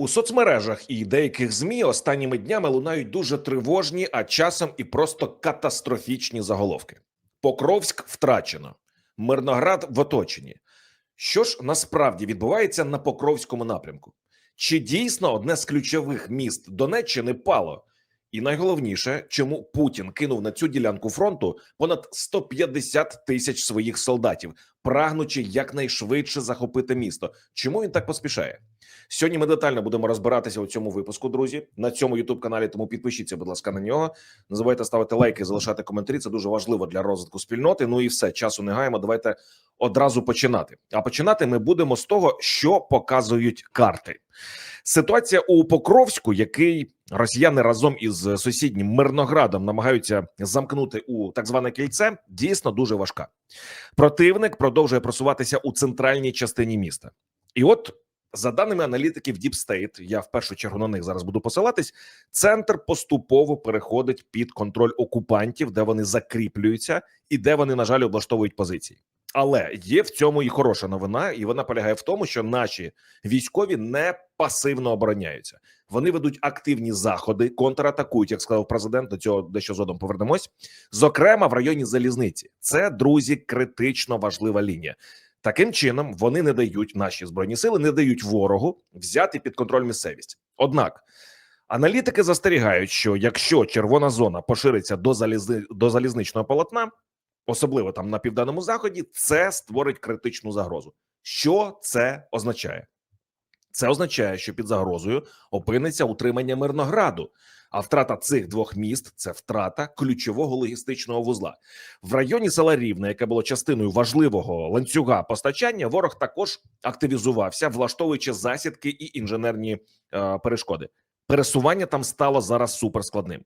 У соцмережах і деяких змі останніми днями лунають дуже тривожні, а часом і просто катастрофічні заголовки. Покровськ втрачено, Мирноград в оточенні. Що ж насправді відбувається на Покровському напрямку? Чи дійсно одне з ключових міст Донеччини пало? І найголовніше, чому Путін кинув на цю ділянку фронту понад 150 тисяч своїх солдатів, прагнучи якнайшвидше захопити місто. Чому він так поспішає? Сьогодні ми детально будемо розбиратися у цьому випуску, друзі. На цьому youtube каналі. Тому підпишіться, будь ласка, на нього. Не забувайте ставити лайки, залишати коментарі. Це дуже важливо для розвитку спільноти. Ну і все часу не гаємо. Давайте одразу починати. А починати ми будемо з того, що показують карти. Ситуація у Покровську, який росіяни разом із сусіднім Мирноградом намагаються замкнути у так зване кільце, дійсно дуже важка. Противник продовжує просуватися у центральній частині міста, і от. За даними аналітиків Deep State, я в першу чергу на них зараз буду посилатись. Центр поступово переходить під контроль окупантів, де вони закріплюються, і де вони, на жаль, облаштовують позиції. Але є в цьому і хороша новина, і вона полягає в тому, що наші військові не пасивно обороняються. Вони ведуть активні заходи, контратакують, як сказав президент. До цього дещо згодом повернемось. Зокрема, в районі залізниці. Це друзі, критично важлива лінія. Таким чином вони не дають наші збройні сили, не дають ворогу взяти під контроль місцевість. Однак аналітики застерігають, що якщо червона зона пошириться до залізни до залізничного полотна, особливо там на південному заході, це створить критичну загрозу. Що це означає? Це означає, що під загрозою опиниться утримання Мирнограду. А втрата цих двох міст це втрата ключового логістичного вузла в районі села Рівне, яке було частиною важливого ланцюга постачання. Ворог також активізувався, влаштовуючи засідки і інженерні е, перешкоди. Пересування там стало зараз суперскладним.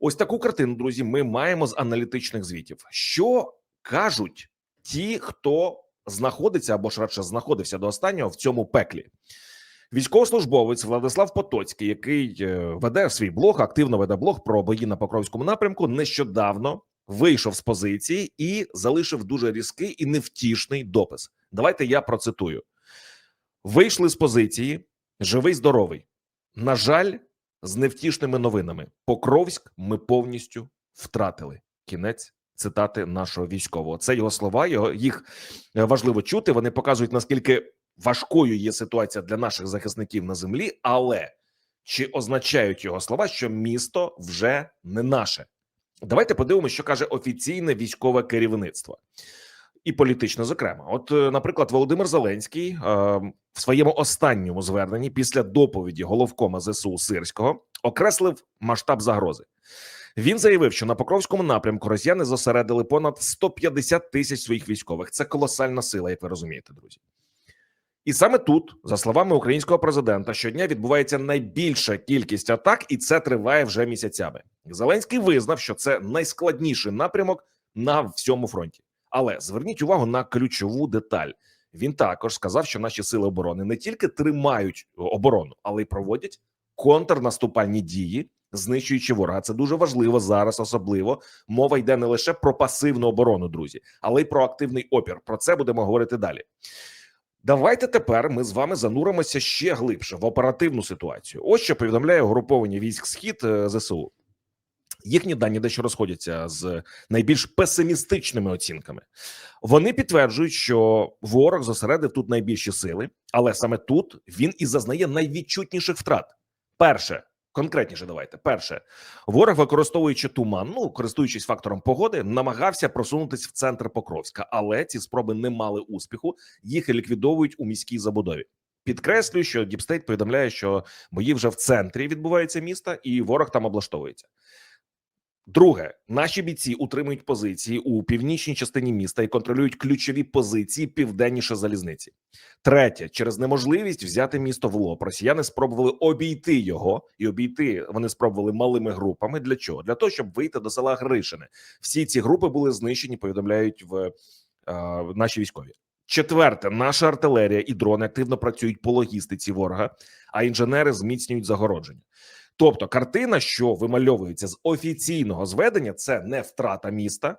Ось таку картину, друзі, ми маємо з аналітичних звітів. Що кажуть ті, хто знаходиться або ж радше знаходився до останнього в цьому пеклі? Військовослужбовець Владислав Потоцький, який е, веде свій блог, активно веде блог про бої на Покровському напрямку, нещодавно вийшов з позиції і залишив дуже різкий і невтішний допис. Давайте я процитую: вийшли з позиції, живий, здоровий. На жаль, з невтішними новинами. Покровськ ми повністю втратили. Кінець цитати нашого військового. Це його слова. Його їх е, важливо чути. Вони показують наскільки важкою є ситуація для наших захисників на землі, але чи означають його слова, що місто вже не наше? Давайте подивимося, що каже офіційне військове керівництво і політичне. Зокрема, от, е, наприклад, Володимир Зеленський е, в своєму останньому зверненні після доповіді головкома ЗСУ Сирського окреслив масштаб загрози. Він заявив, що на Покровському напрямку росіяни зосередили понад 150 тисяч своїх військових. Це колосальна сила, як ви розумієте, друзі. І саме тут, за словами українського президента, щодня відбувається найбільша кількість атак, і це триває вже місяцями. Зеленський визнав, що це найскладніший напрямок на всьому фронті. Але зверніть увагу на ключову деталь. Він також сказав, що наші сили оборони не тільки тримають оборону, але й проводять контрнаступальні дії, знищуючи ворога. Це дуже важливо зараз. Особливо мова йде не лише про пасивну оборону, друзі, але й про активний опір. Про це будемо говорити далі. Давайте тепер ми з вами зануримося ще глибше в оперативну ситуацію. Ось що повідомляє угруповання військ схід е, ЗСУ. Їхні дані дещо розходяться з найбільш песимістичними оцінками. Вони підтверджують, що ворог зосередив тут найбільші сили, але саме тут він і зазнає найвідчутніших втрат. Перше, конкретніше, давайте. Перше, ворог, використовуючи туман, ну користуючись фактором погоди, намагався просунутися в центр Покровська, але ці спроби не мали успіху. Їх ліквідовують у міській забудові. Підкреслюю, що Діпстейт повідомляє, що бої вже в центрі відбуваються міста, і ворог там облаштовується. Друге, наші бійці утримують позиції у північній частині міста і контролюють ключові позиції південніше залізниці. Третє, через неможливість взяти місто в лоб, росіяни спробували обійти його і обійти вони спробували малими групами. Для чого? Для того, щоб вийти до села Гришине. Всі ці групи були знищені. Повідомляють в е, наші військові. Четверте, наша артилерія і дрони активно працюють по логістиці ворога, а інженери зміцнюють загородження. Тобто, картина, що вимальовується з офіційного зведення, це не втрата міста,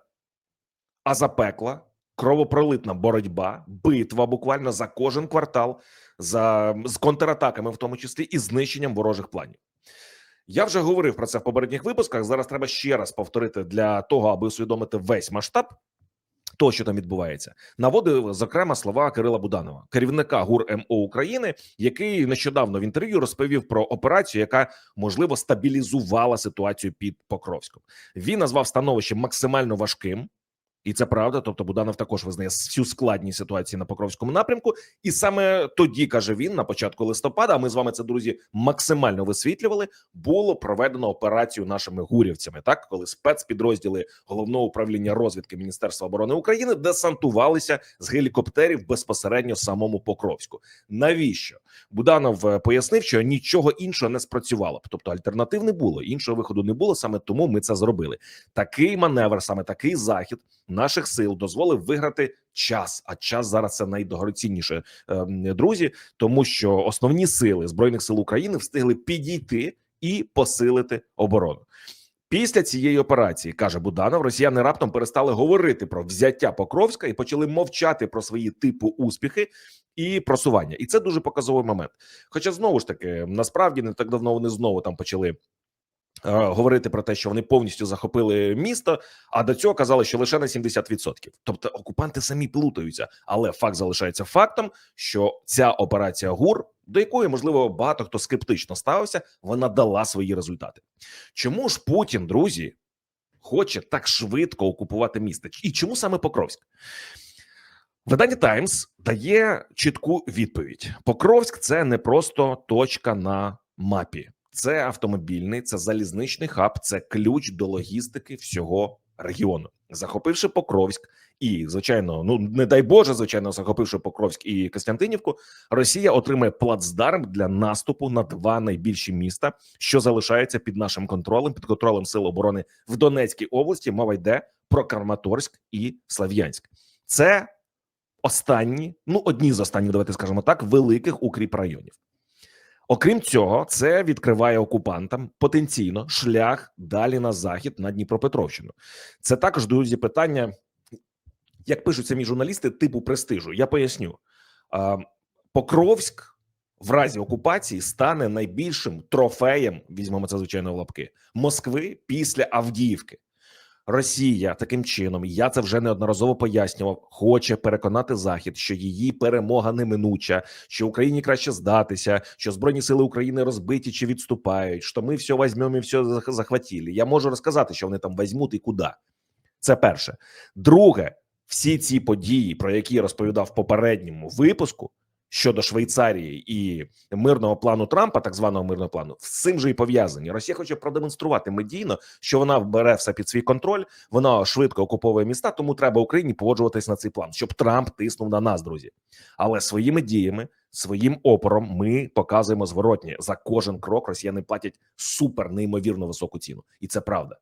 а запекла кровопролитна боротьба, битва буквально за кожен квартал, за з контратаками, в тому числі і знищенням ворожих планів. Я вже говорив про це в попередніх випусках. Зараз треба ще раз повторити для того, аби усвідомити весь масштаб того, що там відбувається. Наводив зокрема слова Кирила Буданова, керівника ГУР МО України, який нещодавно в інтерв'ю розповів про операцію, яка можливо стабілізувала ситуацію під Покровськом. Він назвав становище максимально важким. І це правда. Тобто, Буданов також визнає всю складність ситуації на Покровському напрямку, і саме тоді каже він на початку листопада. А ми з вами це друзі максимально висвітлювали. Було проведено операцію нашими гурівцями. Так, коли спецпідрозділи головного управління розвідки Міністерства оборони України десантувалися з гелікоптерів безпосередньо самому Покровську. Навіщо Буданов е, пояснив, що нічого іншого не спрацювало, тобто альтернатив не було, іншого виходу не було. Саме тому ми це зробили. Такий маневр, саме такий захід наших сил дозволив виграти час. А час зараз це найдорогоцінніше, ем, друзі, тому що основні сили збройних сил України встигли підійти і посилити оборону. Після цієї операції каже Буданов, росіяни раптом перестали говорити про взяття Покровська і почали мовчати про свої типу успіхи і просування. І це дуже показовий момент. Хоча знову ж таки, насправді не так давно вони знову там почали говорити про те, що вони повністю захопили місто. А до цього казали, що лише на 70%. Тобто окупанти самі плутаються, але факт залишається фактом, що ця операція ГУР, до якої можливо багато хто скептично ставився, вона дала свої результати. Чому ж Путін, друзі, хоче так швидко окупувати місто? І чому саме Покровськ? Видання Таймс дає чітку відповідь: Покровськ це не просто точка на мапі. Це автомобільний, це залізничний хаб, це ключ до логістики всього регіону. Захопивши Покровськ, і звичайно, ну не дай Боже, звичайно, захопивши Покровськ і Костянтинівку, Росія отримає плацдарм для наступу на два найбільші міста, що залишаються під нашим контролем, під контролем сил оборони в Донецькій області. Мова йде про Краматорськ і Слав'янськ. Це останні, ну одні з останніх, давайте скажемо так, великих укріп районів. Окрім цього, це відкриває окупантам потенційно шлях далі на захід на Дніпропетровщину. Це також друзі питання, як пишуть самі журналісти, типу престижу. Я поясню, Покровськ в разі окупації стане найбільшим трофеєм. Візьмемо це звичайно в лапки Москви після Авдіївки. Росія таким чином, я це вже неодноразово пояснював, хоче переконати Захід, що її перемога неминуча, що Україні краще здатися, що збройні сили України розбиті чи відступають, що ми все візьмемо і все захватили. Я можу розказати, що вони там візьмуть і куди. Це перше. Друге, всі ці події, про які я розповідав в попередньому випуску, щодо Швейцарії і мирного плану Трампа, так званого мирного плану, з цим же і пов'язані. Росія хоче продемонструвати медійно, що вона бере все під свій контроль, вона швидко окуповує міста. Тому треба Україні погоджуватись на цей план, щоб Трамп тиснув на нас, друзі. Але своїми діями, своїм опором, ми показуємо зворотні за кожен крок. Росіяни платять супер неймовірно високу ціну, і це правда.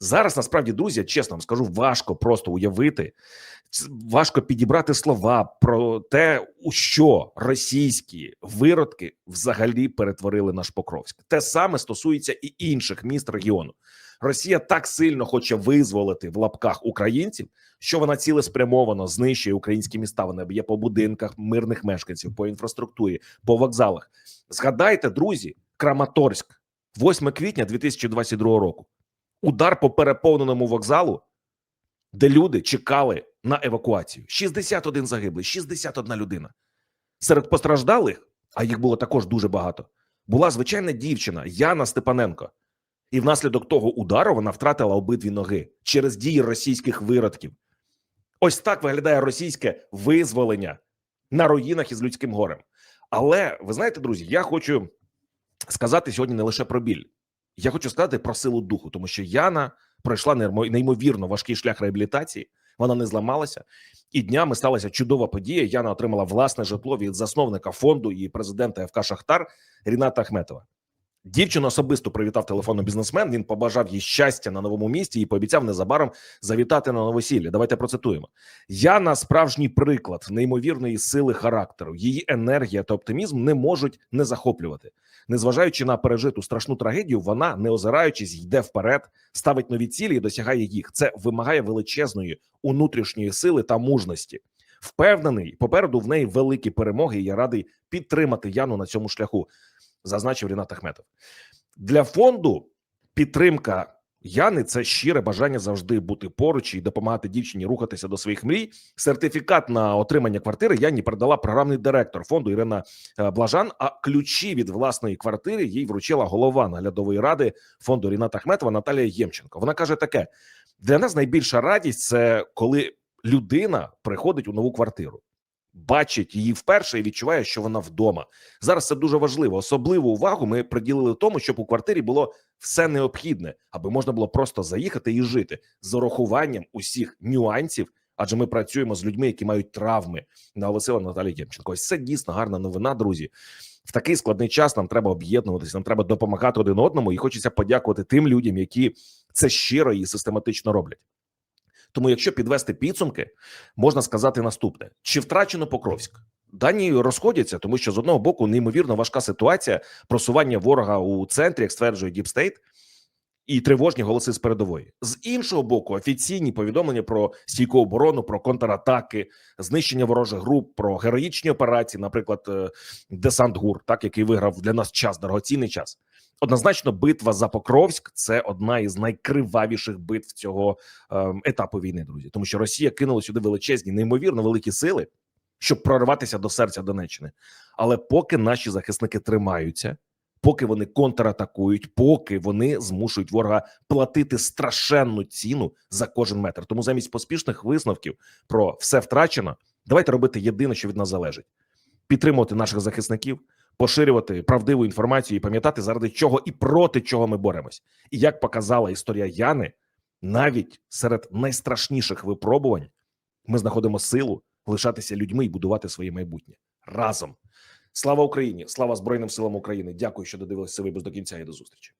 Зараз насправді друзі, чесно вам скажу, важко просто уявити, важко підібрати слова про те, у що російські виродки взагалі перетворили наш Покровськ. Те саме стосується і інших міст регіону. Росія так сильно хоче визволити в лапках українців, що вона цілеспрямовано знищує українські міста. Вона б'є по будинках мирних мешканців, по інфраструктурі, по вокзалах. Згадайте, друзі, Краматорськ, 8 квітня 2022 року удар по переповненому вокзалу, де люди чекали на евакуацію. 61 загиблий, 61 людина. Серед постраждалих, а їх було також дуже багато. Була звичайна дівчина Яна Степаненко, і внаслідок того удару вона втратила обидві ноги через дії російських виродків. Ось так виглядає російське визволення на руїнах із людським горем. Але ви знаєте, друзі, я хочу сказати сьогодні не лише про біль. Я хочу сказати про силу духу, тому що Яна пройшла неймовірно важкий шлях реабілітації. Вона не зламалася, і днями сталася чудова подія. Яна отримала власне житло від засновника фонду і президента ФК Шахтар Ріната Ахметова. Дівчину особисто привітав телефонно бізнесмен. Він побажав їй щастя на новому місці і пообіцяв незабаром завітати на новосілля. Давайте процитуємо. Яна справжній приклад неймовірної сили характеру. Її енергія та оптимізм не можуть не захоплювати. Незважаючи на пережиту страшну трагедію, вона, не озираючись, йде вперед, ставить нові цілі і досягає їх. Це вимагає величезної внутрішньої сили та мужності. Впевнений, попереду в неї великі перемоги. і Я радий підтримати Яну на цьому шляху, зазначив Рінат Ахметов. Для фонду підтримка Яни це щире бажання завжди бути поруч і допомагати дівчині рухатися до своїх мрій. Сертифікат на отримання квартири Яні передала програмний директор фонду Ірина е, Блажан. А ключі від власної квартири їй вручила голова наглядової ради фонду Ріната Ахметова Наталія Ємченко. Вона каже таке: для нас найбільша радість це коли людина приходить у нову квартиру. Бачить її вперше і відчуває, що вона вдома. Зараз це дуже важливо. Особливу увагу ми приділили тому, щоб у квартирі було все необхідне, аби можна було просто заїхати і жити з урахуванням усіх нюансів. Адже ми працюємо з людьми, які мають травми. Наголосила Наталія Ємченко. Ось це дійсно гарна новина, друзі. В такий складний час нам треба об'єднуватися, нам треба допомагати один одному, і хочеться подякувати тим людям, які це щиро і систематично роблять. Тому, якщо підвести підсумки, можна сказати наступне: чи втрачено Покровськ? Дані розходяться, тому що з одного боку неймовірно важка ситуація просування ворога у центрі, як стверджує Діпстейт, і тривожні голоси з передової. З іншого боку, офіційні повідомлення про стійку оборону, про контратаки, знищення ворожих груп, про героїчні операції, наприклад, е, десант ГУР, так який виграв для нас час, дорогоцінний час. Однозначно, битва за Покровськ це одна із найкривавіших битв цього е, етапу війни, друзі, тому що Росія кинула сюди величезні, неймовірно великі сили, щоб прорватися до серця Донеччини. Але поки наші захисники тримаються, поки вони контратакують, поки вони змушують ворога платити страшенну ціну за кожен метр. Тому замість поспішних висновків про все втрачено, давайте робити єдине, що від нас залежить: підтримувати наших захисників поширювати правдиву інформацію і пам'ятати, заради чого і проти чого ми боремось. І як показала історія Яни, навіть серед найстрашніших випробувань ми знаходимо силу лишатися людьми і будувати своє майбутнє разом. Слава Україні! Слава Збройним силам України! Дякую, що додивилися випуск до кінця і до зустрічі.